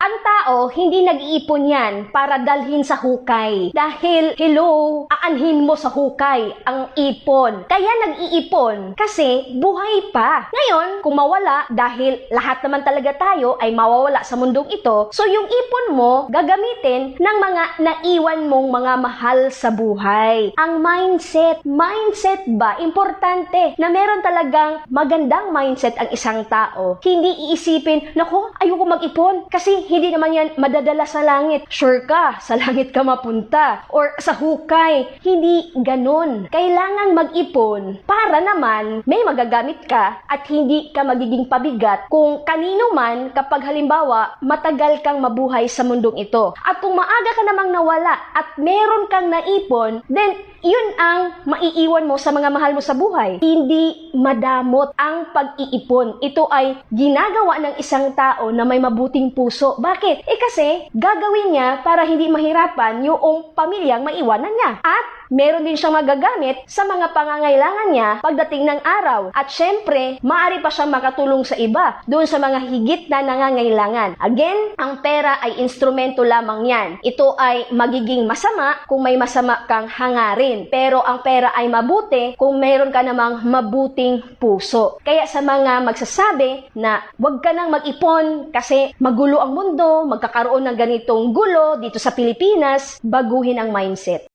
Ang tao, hindi nag-iipon yan para dalhin sa hukay. Dahil, hello, aanhin mo sa hukay ang ipon. Kaya nag-iipon kasi buhay pa. Ngayon, kung mawala, dahil lahat naman talaga tayo ay mawawala sa mundong ito, so yung ipon mo, gagamitin ng mga naiwan mong mga mahal sa buhay. Ang mindset, mindset ba? Importante na meron talagang magandang mindset ang isang tao. Hindi iisipin, nako, ayoko mag-ipon kasi hindi naman yan madadala sa langit. Sure ka, sa langit ka mapunta. Or sa hukay. Hindi ganun. Kailangan mag-ipon para naman may magagamit ka at hindi ka magiging pabigat kung kanino man kapag halimbawa matagal kang mabuhay sa mundong ito. At kung maaga ka namang nawala at meron kang naipon, then yun ang maiiwan mo sa mga mahal mo sa buhay. Hindi madamot ang pag-iipon. Ito ay ginagawa ng isang tao na may mabuting puso. Bakit? Eh kasi gagawin niya para hindi mahirapan yung pamilyang maiwanan niya. At meron din siyang magagamit sa mga pangangailangan niya pagdating ng araw. At syempre, maaari pa siyang makatulong sa iba doon sa mga higit na nangangailangan. Again, ang pera ay instrumento lamang yan. Ito ay magiging masama kung may masama kang hangarin. Pero ang pera ay mabuti kung meron ka namang mabuting puso. Kaya sa mga magsasabi na huwag ka nang mag-ipon kasi magulo ang mundo, magkakaroon ng ganitong gulo dito sa Pilipinas, baguhin ang mindset.